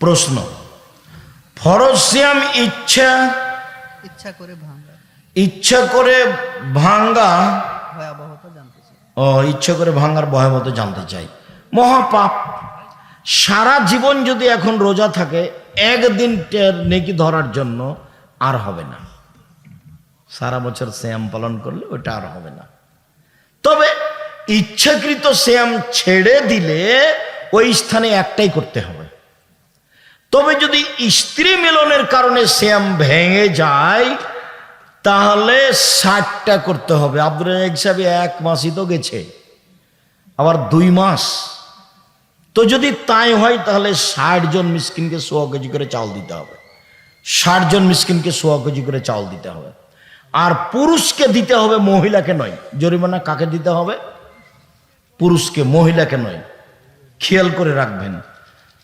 প্রশ্ন। ফরজ সিয়াম ইচ্ছা ইচ্ছা করে ভাঙা ইচ্ছা করে ভাঙ্গা ভয়াবহতা জানতে চাই। ও ইচ্ছা করে ভাঙ্গার ভয়াবত জানতে চাই। মহাপাপ। সারা জীবন যদি এখন রোজা থাকে একদিন নেকি ধরার জন্য আর হবে না। সারা বছর শ্যাম পালন করলে ওটা আর হবে না। তবে ইচ্ছাকৃত শ্যাম ছেড়ে দিলে ওই স্থানে একটাই করতে হবে। তবে যদি স্ত্রী মিলনের কারণে শ্যাম ভেঙে যায়, তাহলে ষাটটা করতে হবে। আব্দুল রাজাক সাহেব এক মাসই তো গেছে, আবার দুই মাস। তো যদি তাই হয়, তাহলে ষাট জন মিসকিনকে সোয়া কেজি করে চাল দিতে হবে। ষাট জন মিসকিনকে সোয়া কেজি করে চাল দিতে হবে। আর পুরুষকে দিতে হবে, মহিলাকে নয়। জরিমানা কাকে দিতে হবে? পুরুষকে, মহিলাকে নয়। খেয়াল করে রাখবেন।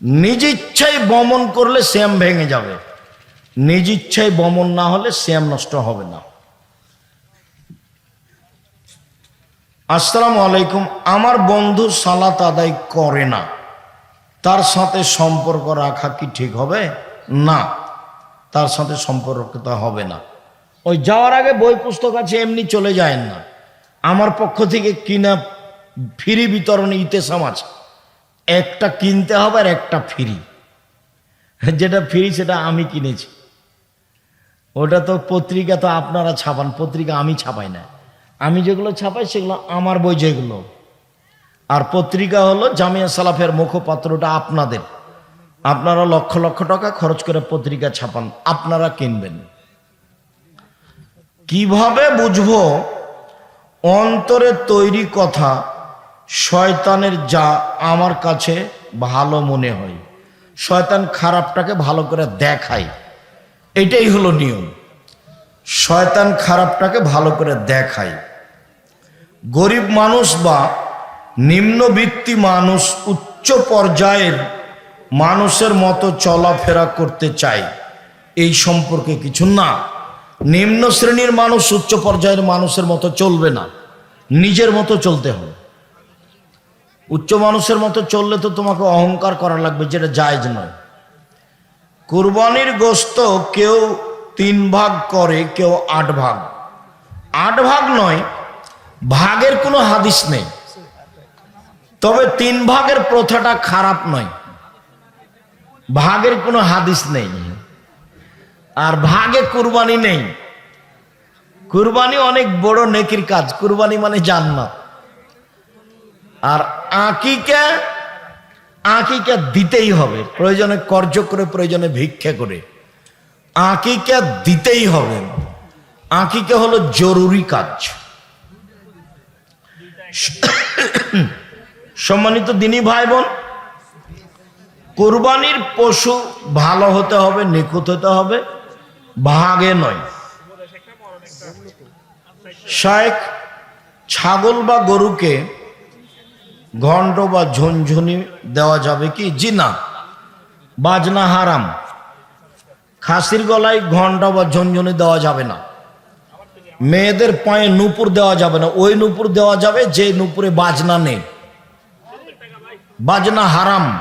নিজ ইচ্ছায় বমন করলে শ্যাম ভেঙে যাবে। নিজ ইচ্ছায় বমন না হলে শ্যাম নষ্ট হবে না। আসসালামু আলাইকুম। আমার বন্ধু সালাত আদায় করে না। তার সাথে সম্পর্ক রাখা কি ঠিক হবে? না। তার সাথে সম্পর্ক হবে না। ওই যাওয়ার আগে বই পুস্তক আছে, এমনি চলে যায় না। আমার পক্ষ থেকে কিনা ফ্রি বিতরণ ইতেসাম আছে। একটা কিনতে হবে আর একটা ফ্রি। যেটা ফ্রি, সেটা আমি কিনেছি। ওটা তো পত্রিকা তো আপনারা ছাপান, পত্রিকা আমি ছাপাই না। আমি যেগুলো ছাপাই, সেগুলো আমার বই যেগুলো। আর পত্রিকা হলো জামিয়া সালাফের মুখপাত্রটা আপনাদের। আপনারা লক্ষ লক্ষ টাকা খরচ করে পত্রিকা ছাপান, আপনারা কিনবেন। কীভাবে বুঝব? অন্তরে তৈরি কথা শয়তানের যা আমার কাছে ভালো মনে হয়, শয়তান খারাপটাকে ভালো করে দেখায়। এটাই হলো নিয়ম। শয়তান খারাপটাকে ভালো করে দেখায়। গরিব মানুষ বা নিম্নবিত্তি মানুষ উচ্চ পর্যায়ের মানুষের মতো চলাফেরা করতে চায়, এই সম্পর্কে কিছু না। নিম্ন শ্রেণির মানুষ উচ্চ পর্যায়ের মানুষের মতো চলবে না, নিজের মতো চলতে হবে। উচ্চ মানুষের মতো চললে তো তোমাকে অহংকার করা লাগবে, যেটা জায়জ নয়। কুরবানির গোস্ত কেউ তিন ভাগ করে, কেউ আট ভাগ। আট ভাগ নয়, ভাগের কোনো হাদিস নেই। তবে তিন ভাগের প্রথাটা খারাপ নয়। ভাগের কোনো হাদিস নেই। আর ভাগে কুরবানি নেই। কুরবানি অনেক বড় নেকির কাজ। কুরবানি মানে জান্নাত। আর আকিকা আকিকা দিতেই হবে। প্রয়োজনে কর্য করে, প্রয়োজনে ভিক্ষা করে। আকিকা দিতেই হবে। আকিকা হলো জরুরি কাজ। সম্মানিত দিনই ভাই বোন কোরবানির পশু ভালো হতে হবে, নিখুঁত হতে হবে, ভাগে নয়। শায়েক ছাগল বা গরুকে ঘন্ট বা ঝুনঝুনি দেওয়া যাবে কি? জি না বাজনা হারাম। খাসির গলায় ঘণ্টা বা ঝুনঝুনি দেওয়া যাবে না। মেয়েদের পায়ে নুপুর দেওয়া যাবে না। ওই নুপুর দেওয়া যাবে যে নুপুরে বাজনা নেই। বাজনা হারাম।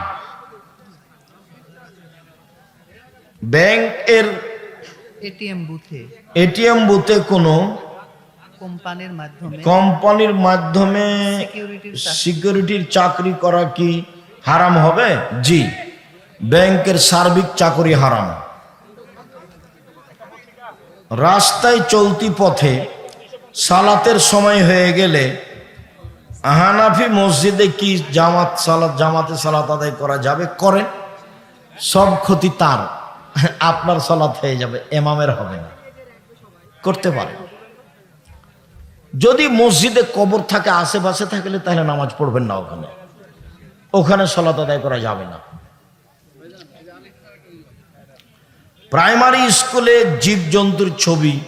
ব্যাংকের এটিএম বুথে। এটিএম বুথে কোনো কোম্পানির মাধ্যমে? কোম্পানির মাধ্যমে সিকিউরিটির চাকরি। করা কি হারাম হবে? জি। ব্যাংকের সার্বিক চাকরি হারাম। রাস্তায় চলতি পথে সালাতের সময় হয়ে গেলে হানাফি মসজিদে কি জামাত সালাত জামাতে সালাত আদায় করা যাবে? করেন সব ক্ষতি তার। আপনার সালাত হয়ে যাবে এমামের হবে না। করতে পারে। যদি মসজিদে কবর থাকে, আশেপাশে থাকলে তাহলে নামাজ পড়বেন না ওখানে। ওখানে সলাত আদায় করা যাবে না। প্রাইমারি স্কুলে জীবজন্তুর ছবি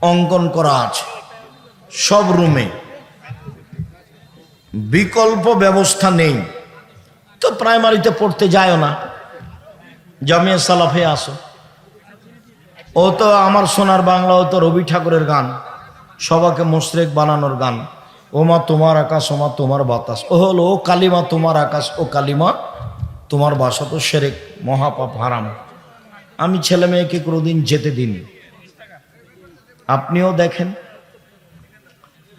অঙ্কন করা আছে, সব রুমে। বিকল্প ব্যবস্থা নেই। তো প্রাইমারিতে পড়তে যায়ও না। জামিয়া সালাফে আসো। ও তো আমার সোনার বাংলা, ও তো রবি ঠাকুরের গান। সবাকে মোশরেক বানানোর গান। ও মা তোমার আকাশ ও মা তোমার বাতাস। ও হলো, ও কালিমা তোমার আকাশ, ও কালিমা তোমার বাসা। তো সেরেক, মহাপাপ হারাম। আমি ছেলে মেয়েকে কোনোদিন যেতে দিন আপনিও দেখেন।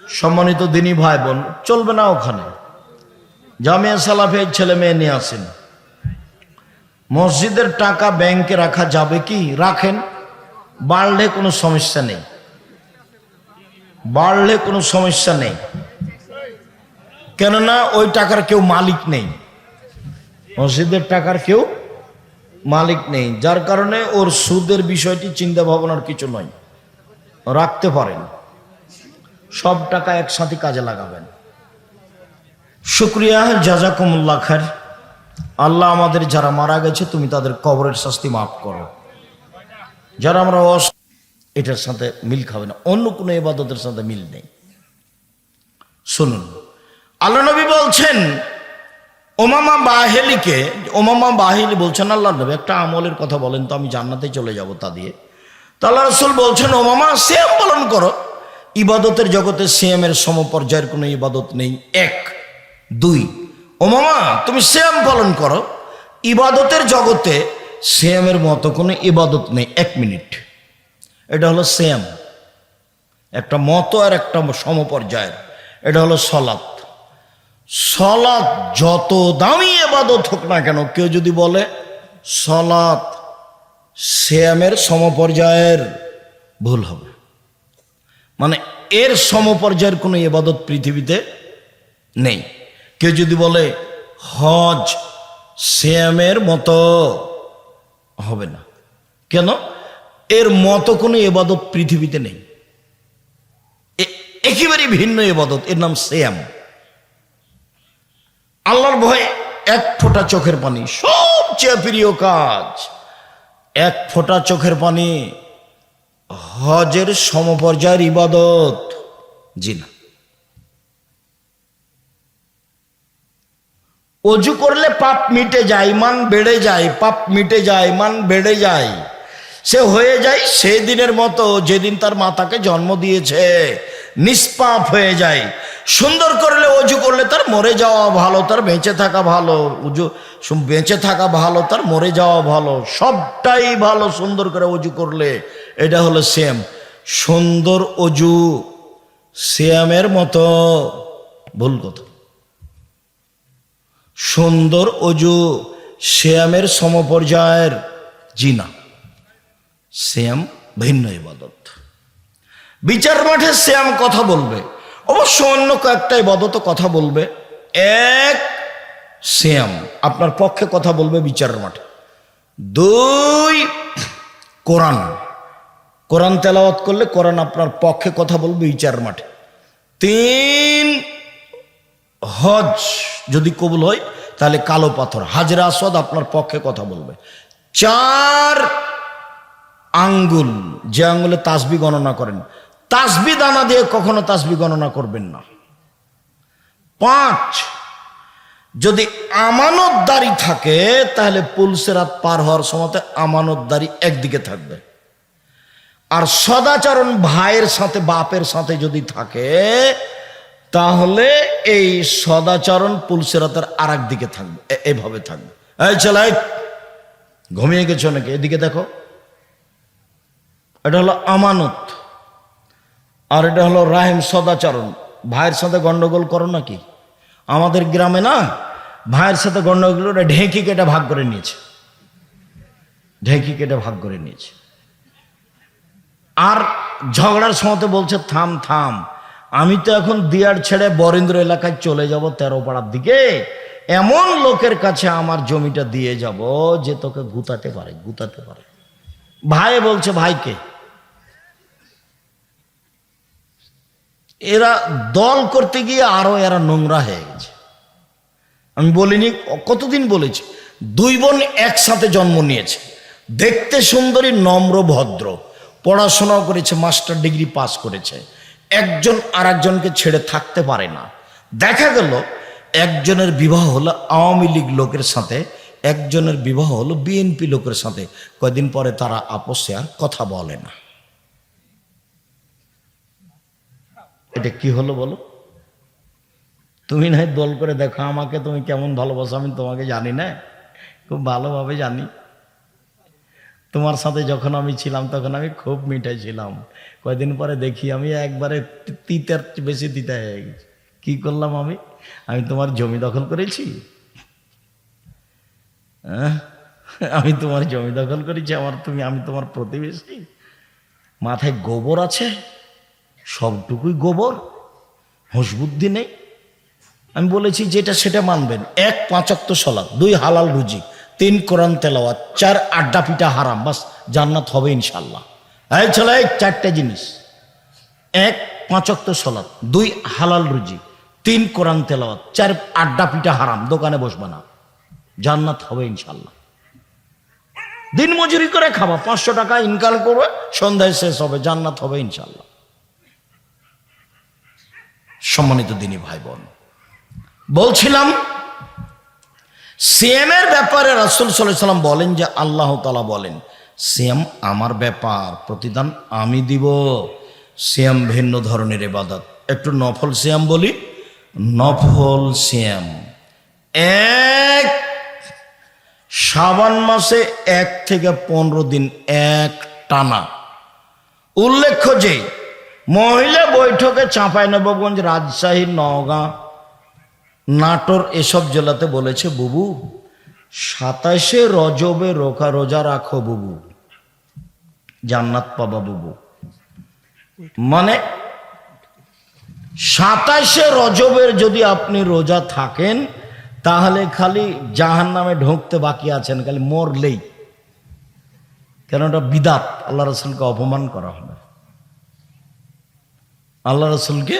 সম্মানিত দিনী ভাই বোন চলবে না ওখানে। জামিয়া সালাফের ছেলে মেয়ে নিয়ে আসেন। মসজিদের টাকা ব্যাংকে রাখা যাবে কি? রাখেন। বাড়লে কোনো সমস্যা নেই। বাড়লে কোনো সমস্যা নেই। কেননা ওই টাকার কেউ মালিক নেই। মসজিদের টাকার কেউ মালিক নেই। যার কারণে ওর সুদের বিষয়টি চিন্তা ভাবনার কিছু নয়। রাখতে পারেন। সব টাকা একসাথে কাজে লাগাবেন। শুক্রিয়া, জাজাকুমুল্লাহ খার আল্লাহ আমাদের যারা মারা গেছে, তুমি তাদের কবরের শাস্তি মাফ করো। যারা আমরা এটার সাথে মিল খাবে না। অন্য কোনো ইবাদতের সাথে মিল নেই। শুনুন, আল্লাহ নবী বলছেন, ওমামা বাহেলিকে, ওমামা বাহেলি বলছেন, আল্লাহ নবী, একটা আমলের কথা বলেন তো, আমি জান্নাতে চলে যাব তা দিয়ে। তো আল্লাহ রসুল বলছেন, ওমামা সেম পালন করো। ইবাদতের জগতে সিএমের সমপর্যায়ের কোনো ইবাদত নেই। এক। দুই। ওমামা, তুমি সিয়াম পালন করো। ইবাদতের জগতে সিয়ামের মতো কোনো ইবাদত নেই। এক মিনিট। এটা হলো সিয়াম একটা মতো আর একটা সমপর্যায়ের। এটা হলো সলাৎ। সলাৎ যত দামি এবাদত হোক না কেন, কেউ যদি বলে, সলাৎ শ্যামের সমপর্যায়ের ভুল হবে। মানে এর সমপর্যায়ের কোনো এবাদত পৃথিবীতে নেই। কেউ যদি বলে, হজ শ্যামের মতো হবে না। কেন? এর মতো কোনো এবাদত পৃথিবীতে নেই। একেবারে ভিন্ন এবাদত, এর নাম শ্যাম আল্লাহর ভয়ে এক ফোঁটা চোখের পানি, সবচেয়ে প্রিয় কাজ, এক ফোঁটা চোখের পানি, হজের সমপর্যায়ের ইবাদত। জি না। অজু করলে পাপ মিটে যায় ইমান বেড়ে যায়, পাপ মিটে যায় ইমান বেড়ে যায়। সে হয়ে যায় সেই দিনের মতো যেদিন তার মাতাকে জন্ম দিয়েছে। নিষ্পাপ হয়ে যায়। সুন্দর করলে অজু করলে তার মরে যাওয়া ভালো, তার বেঁচে থাকা ভালো উজু বেঁচে থাকা ভালো, তার মরে যাওয়া ভালো, সবটাই ভালো, সুন্দর করে অজু করলে এটা হলো সেম সুন্দর অজু শ্যামের মতো। ভুল কথা। সুন্দর অজু শ্যামের সমপর্যায়ের জিনা। শ্যাম ভিন্ন ইবাদত। বিচার মাঠে শ্যাম কথা বলবে, অবশ্য অন্য কয়েকটা ইবাদত কথা বলবে। এক, শ্যাম আপনার পক্ষে কথা বলবে বিচার মাঠে। দুই, কোরআন। কোরআন তেলাওয়াত করলে কোরআন আপনার পক্ষে কথা বলবে বিচার মাঠে। তিন, হজ যদি কবুল হয়, তাহলে কালো পাথর, হাজরা আসদ আপনার পক্ষে কথা বলবে। চার আঙ্গুল, যে আঙ্গুলে তাসবি গণনা করেন। তাসবি দানা দিয়ে কখনো তাসবি গণনা করবেন না। পাঁচ, যদি আমানতদারি থাকে, তাহলে পুলসেরাত পার হওয়ার সময় আমানতদারি একদিকে থাকবে। আর সদাচরণ ভাইয়ের সাথে, বাপের সাথে যদি থাকে, তাহলে এই সদাচরণ পুলসেরাতের আর দিকে থাকবে এভাবে থাকবে। এই ছেলে, ঘুমিয়ে গেছো নাকি? এদিকে দেখো। এটা হলো আমানত। আর এটা হলো রাহিম সদাচরণ। ভাইয়ের সাথে গন্ডগোল করো নাকি? আমাদের গ্রামে না, ভাইয়ের সাথে গন্ডগোল করে ঢেঁকি কেটে ভাগ করে নিয়েছে। ঢেঁকি কেটে ভাগ করে নিয়েছে। আর ঝগড়ার সময় বলছে, থাম থাম, আমি তো এখন দিয়ার ছেড়ে বরেন্দ্র এলাকায় চলে যাব তেরো পাড়ার দিকে। এমন লোকের কাছে আমার জমিটা দিয়ে যাব যে তোকে গুতাতে পারে গুতাতে পারে। ভাই বলছে, ভাইকে এরা দল করতে গিয়ে আরও এরা নোংরা হয়ে গেছে। আমি বলিনি, কতদিন বলেছি? দুই বোন একসাথে জন্ম নিয়েছে। দেখতে সুন্দরী, নম্র, ভদ্র। পড়াশোনাও করেছে, মাস্টার ডিগ্রি পাস করেছে। একজন আর একজনকে ছেড়ে থাকতে পারে না। দেখা গেল, একজনের বিবাহ হলো আওয়ামী লীগ লোকের সাথে, একজনের বিবাহ হলো বিএনপি লোকের সাথে। কয়দিন পরে তারা আপসে আর কথা বলে না। এটা কি হলো বলো? তুমি না হয় দল করে দেখো আমাকে তুমি কেমন ভালোবাসো, আমি তোমাকে জানি না। খুব ভালোভাবে জানি। তোমার সাথে যখন আমি ছিলাম, তখন আমি খুব মিঠাই ছিলাম। কয়দিন পরে দেখি আমি একবারে তিতার বেশি তিতা হয়ে গেছি। কি করলাম আমি? আমি তোমার জমি দখল করেছি? আমি তোমার জমি দখল করেছি, আমার তুমি, আমি তোমার প্রতিবেশী। মাথায় গোবর আছে? সবটুকুই গোবর বুদ্ধি নেই। আমি বলেছি যেটা সেটা মানবেন। এক পাঁচাত্ত সলাদ দুই হালাল রুজি, তিন কোরআন তেলাওয়াত, চার আড্ডা পিঠা হারাম, বাস জান্নাত হবে ইনশাল্লাহ এই ছেলে চারটে জিনিস। এক পাঁচক্ত সলাদ দুই হালাল রুজি, তিন কোরআন তেলাওয়াত, চার আড্ডা পিঠা হারাম, দোকানে বসবে না। জান্নাত হবে ইনশাল্লাহ দিন মজুরি করে খাবা, পাঁচশো টাকা ইনকাম করবে, সন্ধ্যায় শেষ হবে, জান্নাত হবে ইনশাল্লাহ সম্মানিত দিনী ভাই বোন বলছিলাম সিএমের ব্যাপারে রাসুল সাল্লাম বলেন যে আল্লাহ তালা বলেন সিএম আমার ব্যাপার, প্রতিদান আমি দিব। সিএম ভিন্ন ধরনের এবাদত একটু নফল সিয়াম বলি, নফল সিয়াম এক সাবান মাসে এক থেকে পনেরো দিন এক টানা। উল্লেখ্য যে মহিলা বৈঠকে চাঁপাইনবাবগঞ্জ রাজশাহী, নওগাঁ, নাটোর এসব জেলাতে বলেছে, বুবু, সাতাশে রজবে রোকা রোজা রাখো বুবু, জান্নাত পাবা বুবু। মানে সাতাশে রজবের যদি আপনি রোজা থাকেন, তাহলে খালি জাহান নামে ঢুকতে বাকি আছেন, খালি মরলেই। কেন ওটা বিদাত, আল্লাহ রসুলকে অপমান করা হবে। আল্লাহ রসুলকে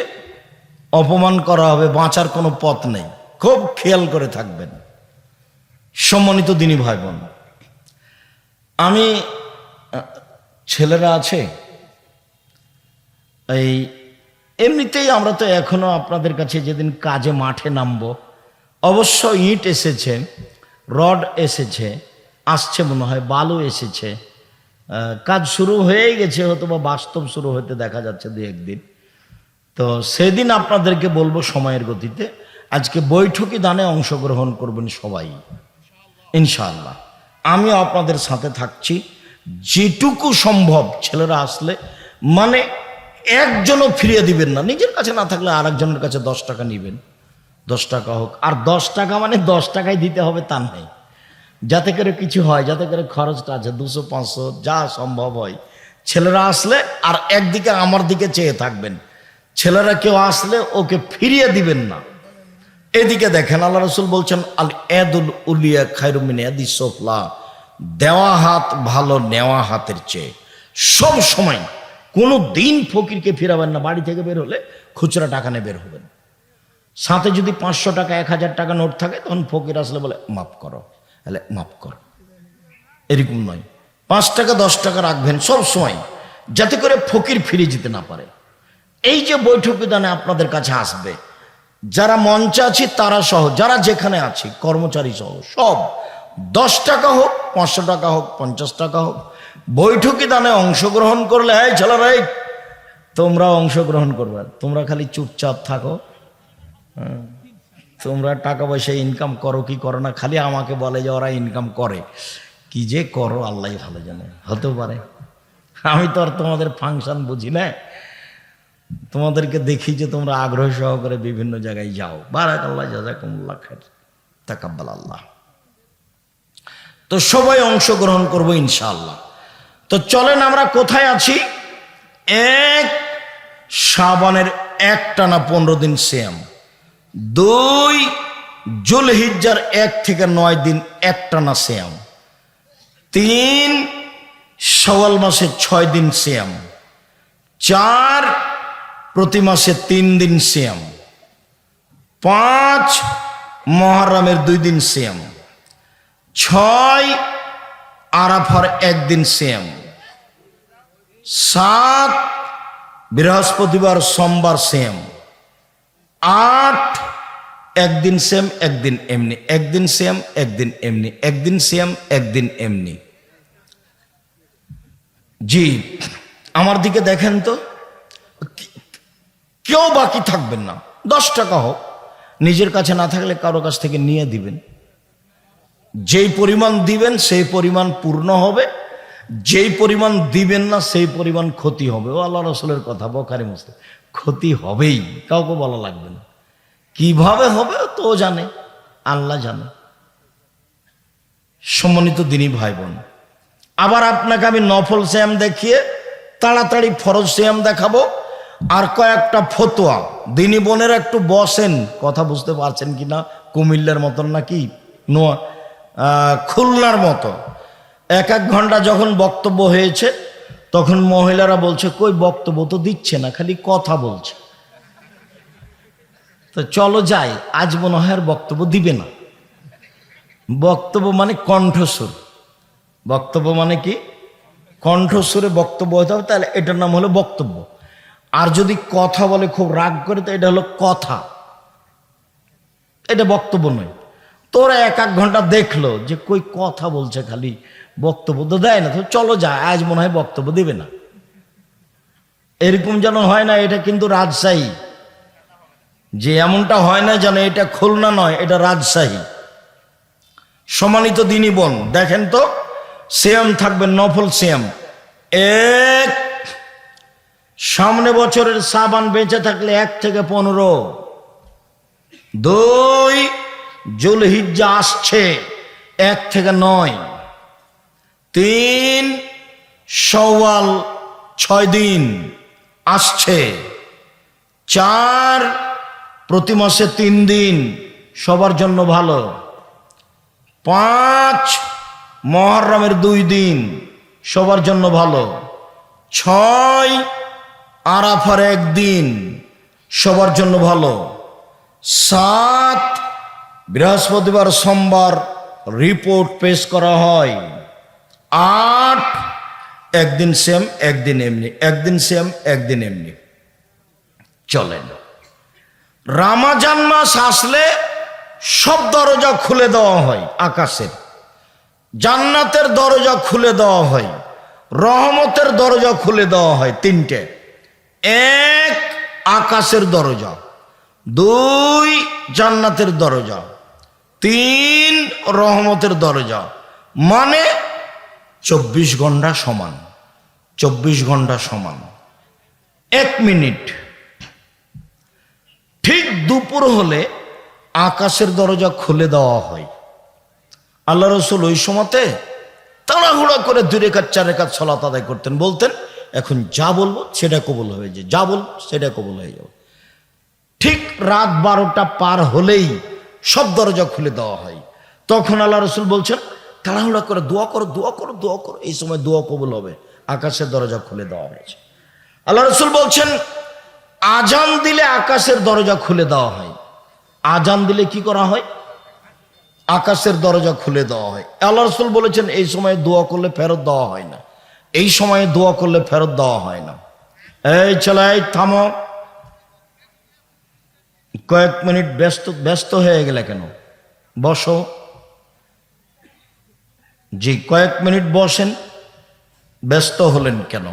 অপমান করা হবে, বাঁচার কোনো পথ নেই। খুব খেয়াল করে থাকবেন। সম্মানিত দিনী ভাই বোন আমি ছেলেরা আছে, এই এমনিতেই আমরা তো এখনও আপনাদের কাছে যেদিন কাজে মাঠে নামবো, অবশ্য ইট এসেছে, রড এসেছে, আসছে মনে হয়, বালু এসেছে কাজ শুরু হয়েই গেছে হয়তো বা বাস্তব শুরু হতে দেখা যাচ্ছে দু একদিন তো সেদিন আপনাদেরকে বলব সময়ের গতিতে। আজকে বৈঠকি দানে অংশগ্রহণ করবেন সবাই। ইনশাআল্লাহ। আমি আপনাদের সাথে থাকছি। যেটুকু সম্ভব ছেলেরা আসলে মানে একজনও ফিরিয়ে দিবেন না। নিজের কাছে না থাকলে আর একজনের কাছে দশ টাকা নেবেন। দশ টাকা হোক। আর দশ টাকা মানে দশ টাকাই দিতে হবে তা নাই যাতে করে কিছু হয়, যাতে করে খরচটা আছে, দুশো, পাঁচশো, যা সম্ভব হয়। ছেলেরা আসলে আর একদিকে আমার দিকে চেয়ে থাকবেন। ছেলেরা কেউ আসলে ওকে ফিরিয়ে দিবেন না। এদিকে দেখেন আল্লাহ রসুল বলছেন, আল এদুল উলিয়া খাইরুমিন এদি সোফলা। দেওয়া হাত ভালো, নেওয়া হাতের চেয়ে। সব সময় কোনো দিন ফকিরকে ফিরাবেন না, বাড়ি থেকে বের হলে খুচরা টাকা নিয়ে বের হবেন। সাথে যদি পাঁচশো টাকা, এক হাজার টাকা নোট থাকে, তখন ফকির আসলে বলে, মাফ করো। তাহলে মাফ করো। এরকম নয়। পাঁচ টাকা, দশ টাকা রাখবেন সব সময়, যাতে করে ফকির ফিরে যেতে না পারে। এই যে বৈঠক বিধানে আপনাদের কাছে আসবে, যারা মঞ্চে আছি তারা সহ, যারা যেখানে আছি, কর্মচারী সহ, সব, দশ টাকা হোক, পাঁচশো টাকা হোক, পঞ্চাশ টাকা হোক, বৈঠকি দানে অংশগ্রহণ করলে হ্যাঁ ছেলেরা তোমরা অংশগ্রহণ করবে, তোমরা খালি চুপচাপ থাকো হ্যাঁ। তোমরা টাকা পয়সা ইনকাম করো, কি করো না, খালি আমাকে বলে যে ওরা ইনকাম করে, কি যে করো, আল্লাহ ভালো জানে, হতেও পারে আমি তো আর তোমাদের ফাংশন বুঝি না তোমাদেরকে দেখি যে তোমরা আগ্রহ সহকারে বিভিন্ন জায়গায় যাও। বারাক আল্লাহ জাজাকুমুল্লাহ খার তাকাব্বাল আল্লাহ। তো সবাই অংশগ্রহণ করব ইনশাআল্লাহ। তো চলেন আমরা কোথায় আছি? এক শ্রাবণের এক টানা পনেরো দিন সেম দুই, জুলহিজ্জার এক থেকে নয় দিন এক টানা সেম তিন সওয়াল মাসে ছয় দিন সেম চার প্রতি মাসে তিন দিন সিয়াম। পাঁচ মহরমের দুই দিন সিয়াম। ছয় আরাফার একদিন সিয়াম। সাত বৃহস্পতিবার সোমবার সেম আট একদিন সেম একদিন এমনি একদিন সেম একদিন এমনি একদিন সেম একদিন এমনি। জি, আমার দিকে দেখেন তো। কেউ বাকি থাকবেন না। দশ টাকা হোক, নিজের কাছে না থাকলে কারও কাছ থেকে নিয়ে দিবেন। যেই পরিমাণ দিবেন, সেই পরিমাণ পূর্ণ হবে। যেই পরিমাণ দিবেন না, সেই পরিমাণ ক্ষতি হবে। ও আল্লাহ রসুলের কথা, বখারি মুসলিম। ক্ষতি হবেই, কাউকে বলা লাগবে না। কীভাবে হবে, তো জানে, আল্লাহ জানে। সম্মানিত দিনী ভাই বোন আবার আপনাকে আমি নফল শ্যাম দেখিয়ে, তাড়াতাড়ি ফরজ শ্যাম দেখাবো। আর কয়েকটা ফতোয়া। দিনী বোনের একটু বসেন, কথা বুঝতে পারছেন কি না কুমিল্লার মতন নাকি? নোয়া খুলনার মতো। এক এক ঘণ্টা যখন বক্তব্য হয়েছে, তখন মহিলারা বলছে, কই বক্তব্য তো দিচ্ছে না, খালি কথা বলছে। তো চলো যাই, আজ মনে হয় আর বক্তব্য দিবে না। বক্তব্য মানে কণ্ঠস্বর। বক্তব্য মানে কি? কণ্ঠস্বরে বক্তব্য হতে হবে, তাহলে এটার নাম হলো বক্তব্য। আর যদি কথা বলে খুব রাগ করে, তো এটা হলো কথা। এটা বক্তব্য নয়। তোরা এক এক ঘণ্টা দেখল যে কই কথা বলছে খালি, বক্তব্য তো দেয় না, তো চলো যা, আজ মনে হয় বক্তব্য দিবে না। এরকম যেন হয় না, এটা কিন্তু রাজশাহী। যে এমনটা হয় না যেন এটা খুলনা নয়, এটা রাজশাহী। সম্মানিত দিনই বন, দেখেন তো, সিয়াম থাকবে নফল সিয়াম। এক সামনে বছরের সাবান বেঁচে থাকলে এক থেকে পনেরো। দুই, জুলহিজ্জা আসছে এক থেকে নয়। তিন সওয়াল ছয় দিন আসছে। চার, প্রতি মাসে তিন দিন সবার জন্য ভালো। পাঁচ, মহরমের দুই দিন সবার জন্য ভালো। ছয় আরাফার একদিন সবার জন্য ভালো। সাত বৃহস্পতিবার সোমবার রিপোর্ট পেশ করা হয়। আট একদিন সেম একদিন এমনি, একদিন সেম একদিন এমনি। চলেন। রামাজান মাস আসলে সব দরজা খুলে দেওয়া হয় আকাশের। জান্নাতের দরজা খুলে দেওয়া হয়। রহমতের দরজা খুলে দেওয়া হয় তিনটে। এক আকাশের দরজা, দুই জান্নাতের দরজা, তিন রহমতের দরজা মানে চব্বিশ ঘণ্টা সমান, চব্বিশ ঘণ্টা সমান। এক মিনিট। ঠিক দুপুর হলে আকাশের দরজা খুলে দেওয়া হয়। আল্লাহ রসুল ওই সময়তে তাড়াহুড়া করে দুই রেখাত, চার রেখাত সলাত আদায় করতেন, বলতেন এখন যা বলব সেটা কবল হয়ে যায় যা বলব সেটা কবল হয়ে যাবে। ঠিক রাত বারোটা পার হলেই সব দরজা খুলে দেওয়া হয়। তখন আল্লাহ রসুল বলছেন, তাড়াহুড়া করে, দোয়া করো দোয়া করো দোয়া করো। এই সময় দোয়া কবুল হবে। আকাশের দরজা খুলে দেওয়া হয়েছে। আল্লাহ রসুল বলছেন, আজান দিলে আকাশের দরজা খুলে দেওয়া হয়। আজান দিলে কি করা হয়? আকাশের দরজা খুলে দেওয়া হয়। আল্লাহ রসুল বলেছেন, এই সময় দোয়া করলে ফেরত দেওয়া হয় না। এই সময়ে দোয়া করলে ফেরত দেওয়া হয় না। এই চলে এই থামো। কয়েক মিনিট ব্যস্ত ব্যস্ত হয়ে গেলে কেন? বসো। জি, কয়েক মিনিট বসেন, ব্যস্ত হলেন কেন?